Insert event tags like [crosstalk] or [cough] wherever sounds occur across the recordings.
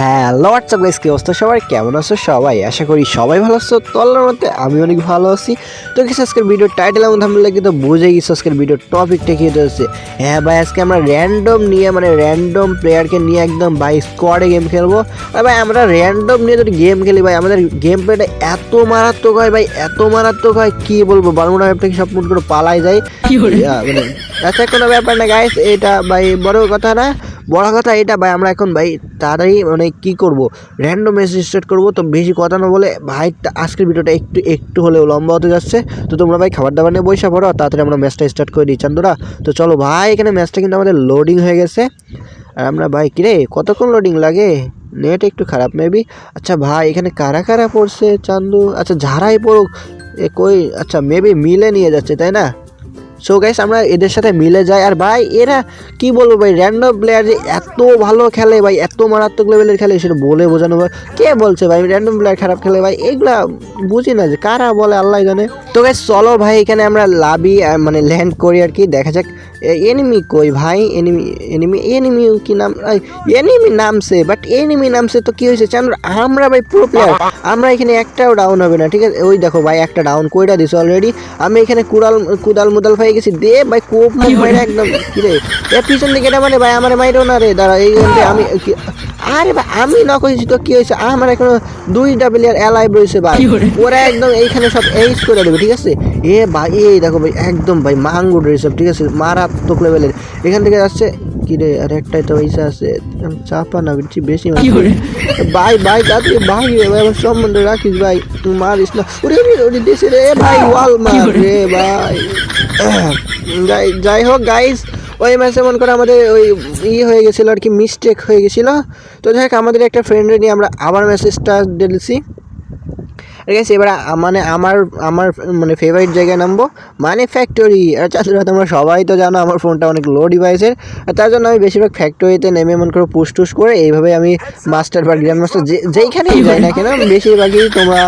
Hello WhatsApp guys কি অবস্থা সবাই? কেমন আছো সবাই? আশা করি সবাই ভালো আছো। তো আল্লাহর মধ্যে আমি অনেক ভালো আছি। তো কিছু আজকের ভিডিও টাইটেল এবং থামলে কিন্তু বুঝে গেছি আজকের ভিডিও টপিকটা কি হচ্ছে হ্যাঁ ভাই আজকে আমরা র্যান্ডম নিয়ে মানে র্যান্ডম প্লেয়ারকে নিয়ে একদম ভাই স্কোয়াডে গেম খেলব। আর ভাই আমরা র্যান্ডম নিয়ে যদি গেম খেলি ভাই আমাদের গেম প্লেটা এত মারাত্মক হয় ভাই এত মারাত্মক হয় কি বলব? বারমুনা ম্যাপ থেকে সব মুট করে পালাই যায়। মানে আচ্ছা কোনো ব্যাপার না গাইস এটা ভাই বড় কথা না। বড় কথা এটা ভাই, আমরা এখন ভাই তাড়াতাড়ি মানে কি করব? র্যান্ডম মেসেজ স্টার্ট করব, তো বেশি কথা না বলে ভাই আজকের ভিডিওটা একটু একটু হলেও লম্বা হতে যাচ্ছে। তো তোমরা ভাই খাবার দাবার নিয়ে বসে পড়ো, তাড়াতাড়ি আমরা ম্যাচটা স্টার্ট করে দিই চান্দুরা, তো চলো ভাই, এখানে ম্যাচটা কিন্তু আমাদের লোডিং হয়ে গেছে। আর আমরা ভাই, কিরে, কতক্ষণ লোডিং লাগে? নেট একটু খারাপ মেবি আচ্ছা ভাই, এখানে কারা কারা পড়ছে, চান্দু? আচ্ছা যারাই পড়ুক, এ কই? আচ্ছা মেবি মিলে নিয়ে যাচ্ছে, তাই না? সো গাইস আমরা এদের সাথে মিলে যাই। আর ভাই, এরা কি বলব ভাই র্যান্ডম প্লেয়ার যে এত ভালো খেলে ভাই, এত মারাত্মক লেভেলের খেলে, সেটা বলে বোঝানো ভাই কে বলছে ভাই র্যান্ডম প্লেয়ার খারাপ খেলে ভাই? এগুলা বুঝি না যে কারা বলে, আল্লাহ জানে। তো গাইস চলো ভাই, এখানে আমরা লাবি মানে ল্যান্ড করি আর কি। দেখা যাক এনিমি কই ভাই? এনিমি এনিমি এনিমি কি নাম? এনিমি নামছে বাট এনিমি নামছে তো কি হয়েছে চান আমরা ভাই প্রো প্লেয়ার আমরা এখানে একটাও ডাউন হবে না, ঠিক আছে? ওই দেখো ভাই, একটা ডাউন কইটা দিছে অলরেডি আমি এখানে কুড়াল কুদাল মুদাল হয়ে গেছি। দে ভাই কোপ মুখ মাইরা একদম কি রে? এ পিছন দিকে এটা মানে ভাই আমার মাইরো না রে দাঁড়া এই আমি আরে ভাই আমি নক হয়েছি তো কি হয়েছে? আমার এখনও দুইটা প্লেয়ার অ্যালাইভ রয়েছে ভাই। ওরা একদম এইখানে সব এইস করে দেবে ঠিক আছে? এ ভাই এই দেখো ভাই একদম ভাই মাঙ্গুর রয়েছে ঠিক আছে? মারাত্মক লেভেলের এখান থেকে যাচ্ছে কি রে আর একটাই তো পয়সা আছে। চাপা না বেশি বেশি। ভাই ভাই তাড়াতাড়ি ভাই আমার সম্বন্ধে রাখিস ভাই। তুই মারিস না। ওরে ওরে ওরে দেশে রে ভাই ওয়াল মার রে ভাই। যাই যাই হোক গাইস ওই ম্যাচে মনে করে আমাদের ওই ই হয়ে গেছিল আর কি মিস্টেক হয়ে গেছিল। তো যাই হোক আমাদের একটা ফ্রেন্ডে নিয়ে আমরা আবার মেসেজটা দিয়েছি। ঠিক আছে এবার মানে আমার আমার মানে ফেভারিট জায়গায় নামবো মানে ফ্যাক্টরি আর চাঁদরা তোমরা সবাই তো জানো আমার ফোনটা অনেক লো ডিভাইসের আর তার জন্য আমি বেশিরভাগ ফ্যাক্টরিতে নেমে মন করে পুশ টুস করে, এইভাবে আমি মাস্টার বা গ্র্যান্ড মাস্টার যে, যেইখানেই যাই না কেন বেশিরভাগই তোমরা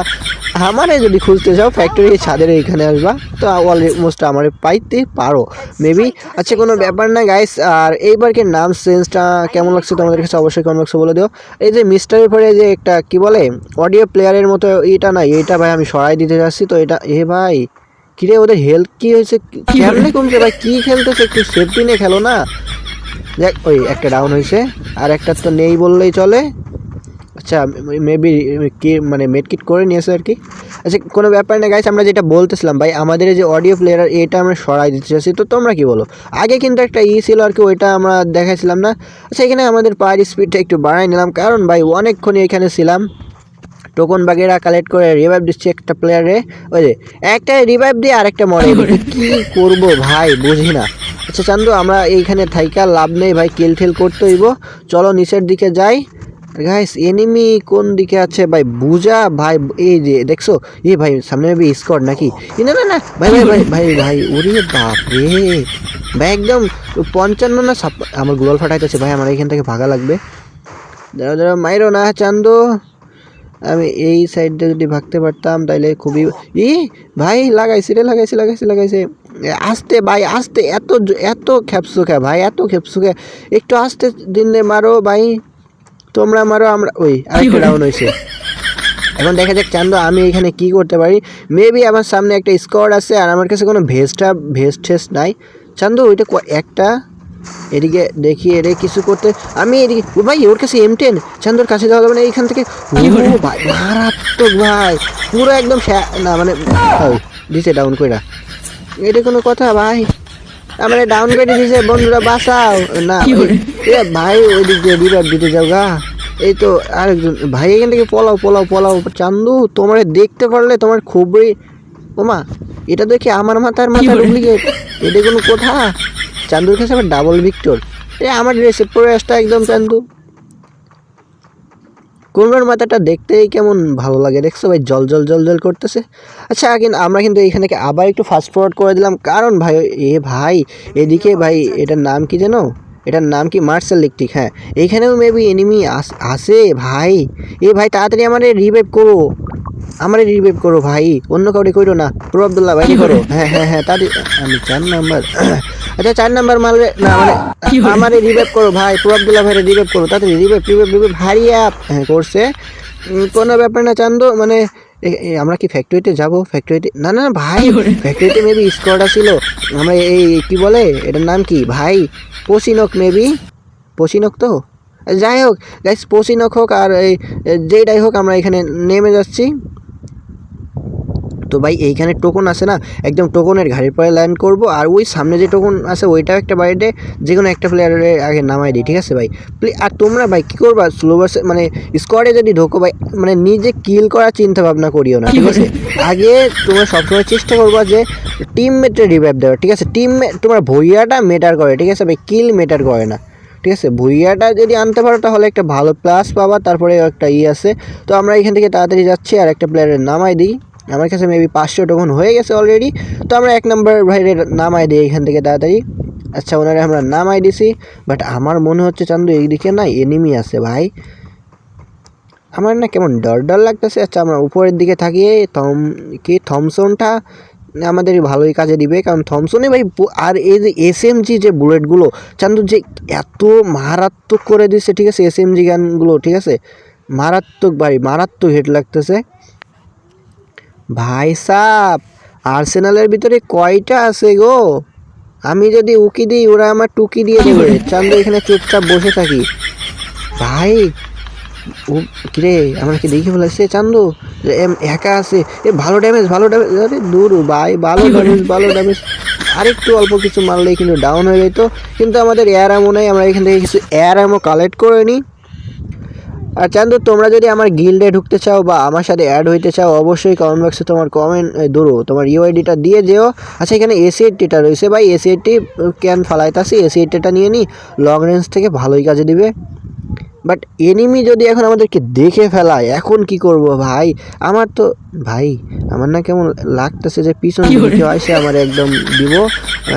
আমারে যদি খুঁজতে চাও ফ্যাক্টরি ছাদের এইখানে আসবা। তো অলমোস্ট আমার পাইতে পারো। মেবি আচ্ছা কোনো ব্যাপার না গাইস আর এইবারকে নাম চেঞ্জটা কেমন লাগছে তোমাদের কাছে অবশ্যই কমেন্ট বক্সে বলে দিও। এই যে মিস্টারের পরে যে একটা, কি বলে অডিও প্লেয়ারের মতো এটা না এটা ভাই আমি সরাই দিতে যাচ্ছি, তো এটা, এ ভাই, কিরে ওদের হেলথ কি হয়েছে, কেমনে কমছে ভাই, কি খেলতেছে, একটু সেফটি নিয়ে খেলো না। দেখ ওই একটা ডাউন হয়েছে, আর একটা তো নেই বললেই চলে। আচ্ছা মেবি কি মানে মেডকিট করে নিয়েছে আর কি। আচ্ছা কোনো ব্যাপার না গাইস আমরা যেটা বলতেছিলাম ভাই আমাদের এই যে অডিও প্লেয়ার এটা আমরা সরাই দিতে চাচ্ছি তো তোমরা কি বলো? আগে কিন্তু একটা ই ছিল আর কি ওইটা আমরা দেখাইছিলাম না। আচ্ছা এখানে আমাদের পায়ের স্পিডটা একটু বাড়াই নিলাম কারণ ভাই অনেকক্ষণই এখানে ছিলাম। টোকন বাগেরা কালেক্ট করে রিভাইভ দিচ্ছে একটা প্লেয়ারে ওই যে একটা রিভাইভ দিয়ে আরেকটা মরে [laughs] কি করব ভাই বুঝি না। আচ্ছা চান্দু আমরা এইখানে থাইকা লাভ নেই ভাই কিল ঠেল করতে হইব চলো নিচের দিকে যাই। গাইস এনিমি কোন দিকে আছে? ভাই, বুঝা, ভাই, এই যে, দেখছ? এ ভাই, সামনে মেবি স্কোয়াড নাকি? না না না, ভাই ভাই ভাই ভাই ভাই, ওরে বাপ রে ভাই, একদম পঞ্চান্ন না আমার গুগল ফাটাইতেছে, ভাই, আমার এখান থেকে ভাগা লাগবে। দাঁড়া দাঁড়া মাইরো না, চান্দু। আমি এই সাইডটা যদি ভাগতে পারতাম, তাইলে খুবই ই, ভাই, লাগাইছি রে, লাগাইছি লাগাইছি লাগাইছি। আস্তে, ভাই, আস্তে, এত এত খেপসুখা ভাই, এত খেপসুখা একটু আস্তে দিন রে মারো, ভাই। তোমরা মারো আমরা ওই আরেকটা ডাউন হয়েছে। এখন দেখা যাক চান্দু আমি এখানে কি করতে পারি? মেবি আমার সামনে একটা স্কোয়াড আছে আর আমার কাছে কোনো ভেস্টটা ভেস্ট টেস্ট নাই। চান্দু ওইটা একটা? এদিকে দেখি এরে কিছু করতে আমি এদিকে ও ভাই ওর কাছে এম টেন চান্দুর কাছে যাওয়া যাবে না এইখান থেকে ভাই মারাত্মক ভাই। পুরো একদম না মানে দিছে ডাউন কইরা। এটা কোনো কথা ভাই? আমার ডাউন করে দিছে বন্ধুরা বাঁচাও। না এ ভাই ওই দিক দিয়ে রিভার দিতে যাও গা। এই তো আরেকজন ভাই এখান থেকে পলাও পলাও পলাও। চান্দু তোমার দেখতে পারলে তোমার খুবই ওমা এটা দেখে আমার মাথার মাথা ডুপ্লিকেট এটা কোনো কথা? চান্দুর কাছে আবার ডাবল ভিক্টর এ আমার ড্রেসে প্রয়াসটা একদম চান্দু। কোনোর মাথাটা দেখতেই কেমন ভালো লাগে। দেখছ ভাই, জল জল জল জল করতেছে। আচ্ছা কিন্তু আমরা কিন্তু এইখান থেকে আবার একটু ফাস্ট ফরওয়ার্ড করে দিলাম। কারণ ভাই, এ ভাই, এদিকে ভাই, এটার নাম কি জানো এটার নাম কি? মার্শাল ইলেকট্রিক হ্যাঁ। এইখানেও মেবি এনিমি আসে ভাই। এ ভাই, তাড়াতাড়ি আমার রিভাইভ করো। আমারে রিভাইভ করো ভাই অন্য কাউরে করো না। প্রো আবদুল্লাহ ভাই করো। হ্যাঁ হ্যাঁ হ্যাঁ তাদের আমি চার নাম্বার। [coughs] আচ্ছা চার নাম্বার মারলে না মানে আমারে রিভাইভ করো ভাই প্রো আবদুল্লাহ ভাইরে রিভাইভ করো। তাড়াতাড়ি রিভাইভ রিভাইভ রিভাইভ হারিয়ে হ্যাঁ করছে। কোনো ব্যাপার না চান্দো মানে আমরা কি ফ্যাক্টরিতে যাব? ফ্যাক্টরিতে না না না, ভাই ফ্যাক্টরিতে মেবি স্কোয়াড ছিল আমরা এই কি বলে? এটার নাম কি? ভাই পশিনক মেবি পশিনক তো? যাই হোক গাইস পশিনক হোক আর এই যেটাই হোক আমরা এখানে নেমে যাচ্ছি। তো ভাই, এইখানে টোকন আছে না? একদম টোকনের ঘাড়ির পরে ল্যান্ড করব আর ওই সামনে যে টোকন আছে, ওইটাও একটা বাড়িতে যে কোনো একটা প্লেয়ারের আগে নামাই দিই, ঠিক আছে ভাই? প্লে- আর তোমরা ভাই, কী করবা? স্লোভার্সে মানে স্কোয়াডে যদি ঢোকো ভাই মানে নিজে কিল করার চিন্তা ভাবনা করিও না, ঠিক আছে? আগে তোমরা সবসময় চেষ্টা করবা যে টিমমেটের রিভাইভ দেওয়া ঠিক আছে? টিম তোমার ভইয়াটা মেটার করে, ঠিক আছে ভাই? কিল মেটার করে না। ঠিক আছে? ভুইয়াটা যদি আনতে পারো, তাহলে একটা ভালো প্লাস পাবা, তারপরে একটা ই আছে। তো আমরা এখান থেকে তাড়াতাড়ি যাচ্ছি, আর একটা প্লেয়ারের নামাই দিই। আমার কাছে মেবি পাঁচশো টোকন হয়ে গেছে অলরেডি তো আমরা এক নম্বর ভাইয়ের নামাই দিই এখান থেকে তাড়াতাড়ি। আচ্ছা ওনারে আমরা নামাই দিছি। বাট আমার মনে হচ্ছে চান্দু, এইদিকে না এনিমি আছে ভাই। আমার না কেমন ডর ডর লাগতেছে। আচ্ছা আমরা উপরের দিকে থাকি। থম, কি? থমসনটা? আমাদের ভালোই কাজে দিবে। কারণ থমসনে ভাই আর এই যে এস জি যে বুলেটগুলো চান্দু যে এত মারাত্মক করে দিচ্ছে ঠিক আছে এস জি গানগুলো, ঠিক আছে? মারাত্মক ভাই, মারাত্মক হেড লাগতেছে। ভাই সাপ আর্সেনালের ভিতরে কয়টা আছে গো? আমি যদি উকি দিই, ওরা আমার টুকি দিয়ে দেবে। চান্দু এখানে চুপচাপ বসে থাকি। ভাই ও কিরে আমরা কি দেখে ফেলেছে চান্দু যে এম একা আছে। এ ভালো ড্যামেজ ভালো ড্যামেজ আরে দূর ভাই ভালো ড্যামেজ ভালো ড্যামেজ আরেকটু অল্প কিছু মারলেই কিন্তু ডাউন হয়ে যেত কিন্তু আমাদের এয়ার অ্যামো নেই আমরা এখান থেকে কিছু এয়ার অ্যামো কালেক্ট করে নিই। আর চান্দু তোমরা যদি আমার গিল্ডে ঢুকতে চাও বা আমার সাথে অ্যাড হইতে চাও অবশ্যই কমেন্ট বক্সে তোমার কমেন্ট দূরো তোমার ইউআইডিটা দিয়ে যেও। আচ্ছা এখানে এসি এইটটিটা রয়েছে। ভাই এসি এইটটি ক্যান ফালাইতাছি। এসি এইটটিটা নিয়ে নিই লং রেঞ্জ থেকে ভালোই কাজে দিবে। বাট এনিমি যদি এখন আমাদেরকে দেখে ফেলায় এখন কি করব ভাই? আমার তো ভাই আমার না কেমন লাগতেছে যে পিছন কেউ আসে আমার একদম দিব।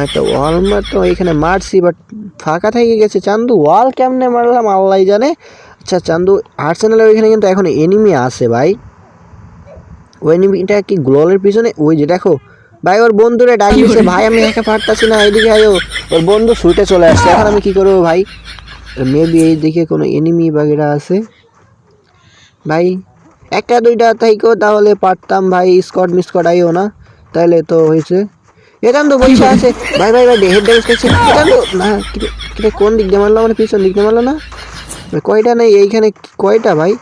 একটা ওয়াল মার তো এখানে মারছি বাট ফাঁকা থেকে গেছে। চান্দু ওয়াল কেমনে মারলাম আল্লাহ জানে। আচ্ছা চান্দু আর্সেনালের ওইখানে কিন্তু এখন এনিমি আছে ভাই। ওই এনিমিটা কি গ্লোলের পিছনে? ওই যে দেখো। ভাই ওর বন্ধুরে ডাক দিছে ভাই আমি একা পারতাছি না এইদিকে আয়ো। ওর বন্ধু ছুটে চলে আসছে। এখন আমি কি করব ভাই? মেবি এই দিকে কোনো এনিমি বাগেরা আছে। ভাই, একটা, দুইটা থাইকো তাহলে পারতাম ভাই স্কট মিসকট আইও না তাহলে তো হয়েছে। এখান তো বসে আছে। ভাই ভাই ভাই হেড ড্যামেজ করছে। এখান তো, না, কিরে কোন দিক দিয়ে মারলো? মানে পিছন দিক দিয়ে মারলো না? কয়টা নেই? এইখানে কয়টা ভাই?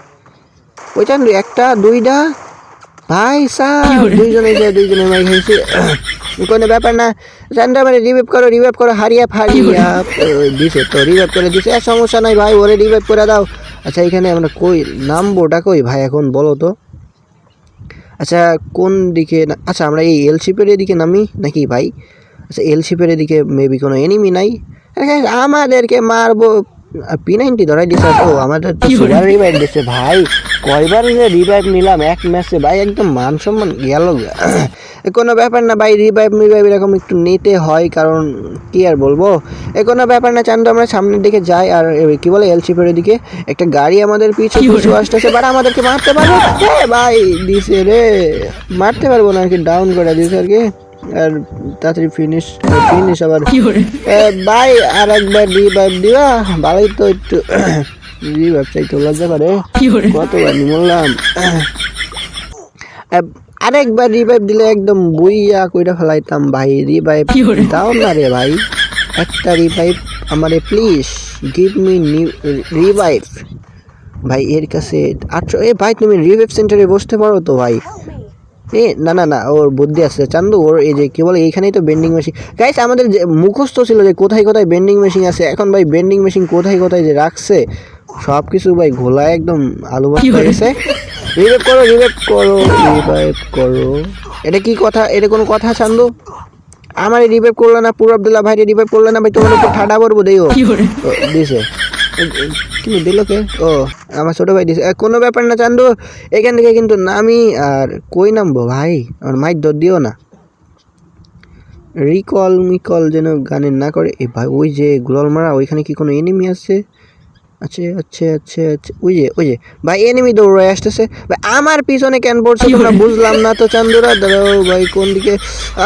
ওইটা একটা, দুইটা ভাই সাহ দুইজনে যে দুইজনে মাই খাইছে কোনো ব্যাপার না। জানতে মানে রিভাইভ করো রিভাইভ করো হারিয়া ফারিয়া। দিছে তো রিভাইভ করে দিছে। এ, সমস্যা নাই ভাই ওরে রিভাইভ করে দাও। আচ্ছা এখানে আমরা কই নামবোটা কই ভাই এখন বলো তো। আচ্ছা কোন দিকে আচ্ছা আমরা এই এল শিপের এদিকে নামি নাকি ভাই? আচ্ছা এল শিপের এদিকে মেবি কোনো এনিমি নাই। আরে আমাদেরকে মারবো। পি নাইনটি ধরাই দিছে। ও আমাদের তো সুপার রিভাইভ দিচ্ছে ভাই। কয়বার যে রিভাইভ নিলাম এক ম্যাচে ভাই একদম মান সম্মান গেল। [coughs] কোনো ব্যাপার না ভাই রিভাইভ মিভাইভ এরকম একটু নিতে হয় কারণ কি আর বলব? এ কোনো ব্যাপার না চান তো আমরা সামনের দিকে যাই আর কি বলে এল শিপের দিকে একটা গাড়ি আমাদের পিছু পিছু আসতেছে বাট আমাদেরকে মারতে পারব? ভাই দিছে রে। মারতে পারব না আর কি ডাউন করে দিছে আর কি। আর তাড়াতাড়ি ফিনিশ ফিনিশ আবার। ভাই আর একবার রিভাইভ দিবা? ভালোই তো একটু রিভাইভ চাইতে লজ্জা পারে কতবার বললাম? আরেকবার রিভাইভ দিলে একদম বইয়া কইরা ফেলাইতাম ভাই। রিভাইভ দাও না রে ভাই। একটা রিভাইভ আমারে প্লিজ গিভ মি রিভাইভ ভাই এর কাছে আটশো এ ভাই তুমি রিভাইভ সেন্টারে বসতে পারো তো ভাই। এ না না না ওর বুদ্ধি আছে। চান্দু ওর এই যে কি বলে এইখানেই তো বেন্ডিং মেশিন গাইস আমাদের যে মুখস্থ ছিল যে কোথায় কোথায় বেন্ডিং মেশিন আছে এখন ভাই বেন্ডিং মেশিন কোথায় কোথায় যে রাখছে সব কিছু ভাই ঘোলায় একদম আলু ভাত হয়ে গেছে রিভাইভ করো রিভাইভ করো রিভাইভ করো। এটা কি কথা? এটা কোনো কথা চান্দু? আমার রিভাইভ করল না পুরো আবদুল্লাহ ভাই রিভাইভ করল না ভাই তোমার উপর ঠাডা পড়ব দেও দিছে। কিন্তু দিল কে? ও, আমার ছোট ভাই দিছে। কোনো ব্যাপার না, চান্দু। এখান থেকে কিন্তু নামি আর কই নামবো ভাই? আমার মাইক দর দিও না। রিকল মিকল যেন গানের না করে। এ ভাই, ওই যে গুলাল মারা ওইখানে কি কোনো এনিমি আছে? আচ্ছা আচ্ছা আচ্ছা আচ্ছা ওই যে ওই যে ভাই এনিমি দৌড়ে আসতেছে। ভাই আমার পিছনে কেন পড়ছে তোমরা বুঝলাম না তো চান্দুরা। দাঁড়াও ভাই কোন দিকে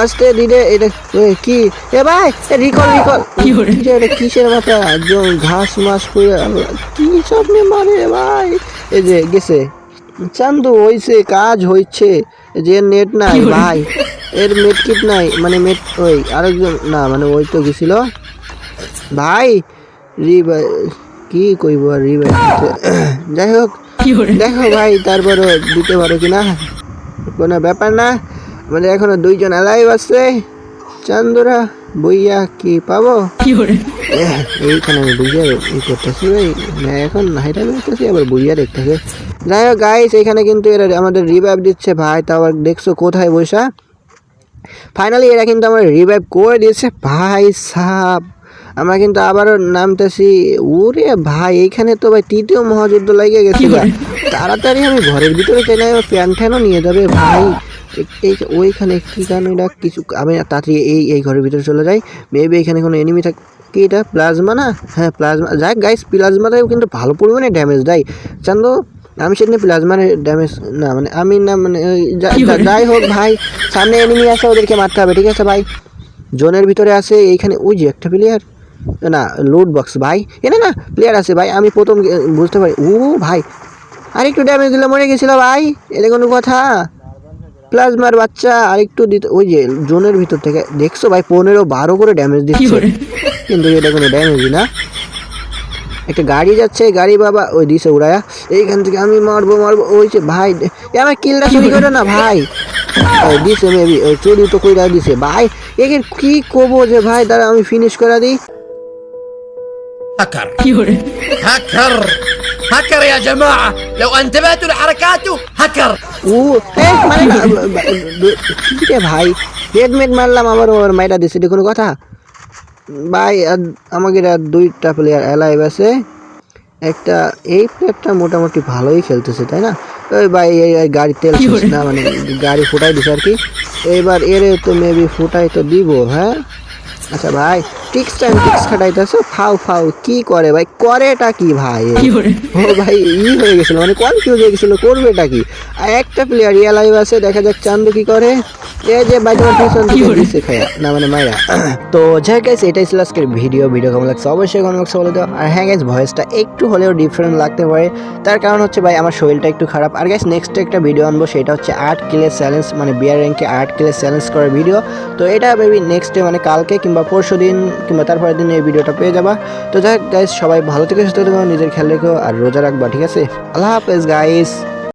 আসতে দিলে এটা কি? এ ভাই রিকল রিকল? এটা কিসের মাথা? একদম ঘাস মাস করে কি স্বপ্নে মারে রে ভাই? এই যে গেছে। চান্দু হইছে কাজ হইছে। যে নেট নাই ভাই। এর মেট কিট নাই মানে মেট ওই আরেকজন না মানে ওই তো গেছিল। ভাই রি ভাই কি কইব আর রি ভাই? যাই হোক দেখো ভাই তারপরও দিতে পারো কি না কোনো ব্যাপার না। আমাদের এখনও দুইজন অ্যালাইভ আছে। চান্দুরা বইয়া কি পাবো? এইখানে আমি বুঝিয়া ই করতেছি ভাই। না এখন হাইটা দেখতেছি আবার বুঝিয়া দেখতেছে। যাই হোক গাইস এখানে কিন্তু এরা আমাদের রিভাইভ দিচ্ছে ভাই। তাও আবার দেখছ কোথায় বসা ফাইনালি এরা কিন্তু আমার রিভাইভ করে দিয়েছে। ভাই সাহ আমরা কিন্তু আবারও নামতেছি। ওরে ভাই এইখানে তো ভাই তৃতীয় মহাযুদ্ধ লেগে গেছে ভাই। তাড়াতাড়ি আমি ঘরের ভিতরে চলে যাব ফ্যান ট্যানও নিয়ে যাবে ভাই। এই ওইখানে কি কারণ এটা কিছু আমি তাড়াতাড়ি এই এই ঘরের ভিতরে চলে যাই। মেবি এখানে কোনো এনিমি থাক কি এটা? প্লাজমা না? হ্যাঁ প্লাজমা যাই গাইস প্লাজমাটাও কিন্তু ভালো পরিমাণে ড্যামেজ দেয়। চান্দু আমি সেদিন প্লাজমার ড্যামেজ না মানে আমি না মানে যাই হোক ভাই সামনে এনিমি আছে ওদেরকে মারতে হবে ঠিক আছে ভাই? জোনের ভিতরে আছে এইখানে ওই যে একটা প্লেয়ার না লোড বক্স ভাই। এ না প্লেয়ার আছে ভাই। আমি প্রথম বুঝতে পারি। ও ভাই। আর একটু ড্যামেজ দিলে মরে গেছিল ভাই। এটা কোনো কথা। প্লাজমার বাচ্চা আর একটু দিতে ওই যে জোনের ভিতর থেকে। দেখছ ভাই পনেরো বারো করে ড্যামেজ দিচ্ছে। কিন্তু এটা কোনো ড্যামেজই না। একটা গাড়ি যাচ্ছে গাড়ি বাবা ওই দিছে উড়ায়া। এইখান থেকে আমি মারবো মারবো। ওই যে ভাই আমার কিলটা চুরি করে না ভাই। ওই দিছে মেবি ওই চুরি তো কইরা দিছে। ভাই একে কি করব যে ভাই দাঁড়া আমি ফিনিশ করে দিই। هكر هكر هكر يا جماعة لو انتبهتوا لحركاته هكر ও এ, মানে না, কি রে ভাই হেডমেট মারলাম আবার ওর মাইটা দিছে এটা কোনো কথা ভাই আর আমাকে আর দুইটা প্লেয়ার অ্যালাইভ আছে একটা এই প্লেয়ারটা মোটামুটি ভালোই খেলতেছে তাই না ওই ভাই এই এই গাড়ি তেল শেষ না মানে গাড়ি ফুটাই দিছে আর কি এবার এরে তো মেবি ফুটাই তো দিব হ্যাঁ আচ্ছা ভাই টিক্স টাইম টিক্স খাটাইতেছো? ফাউ ফাউ কি করে ভাই? করেটা কি ভাই? ও ভাই ই হয়ে গেছিল মানে কনফিউজ হয়ে গেছিল করবেটা কি? আর একটা প্লেয়ার ইয়া লাইভ আছে দেখা যাক চান্দু কি করে। এই যে ভাই তোমার পিছন থেকে দিছে খায়া। না মানে মাইরা। তো যাই গাইস এটাই ছিল আজকের ভিডিও ভিডিও কেমন লাগছে? অবশ্যই কমেন্ট বক্সে বলে দাও। আর হ্যাঁ গাইস ভয়েসটা একটু হলেও ডিফারেন্ট লাগতে পারে। তার কারণ হচ্ছে ভাই আমার শরীরটা একটু খারাপ। আর গাইস নেক্সট একটা ভিডিও আনব সেটা হচ্ছে আট কিলের চ্যালেঞ্জ মানে বিয়ার র্যাঙ্কে আট কিলের চ্যালেঞ্জ করার ভিডিও তো এটা বেবি নেক্সট ডে মানে কালকে কিংবা পরশু দিন কিংবা তারপরের দিন এই ভিডিওটা পেয়ে যাবা। তো যাই গাইস সবাই ভালো থেকে, সুস্থ থেকো, নিজের খেয়াল রেখো আর রোজা রাখবা, ঠিক আছে? আল্লাহ হাফেজ গাইস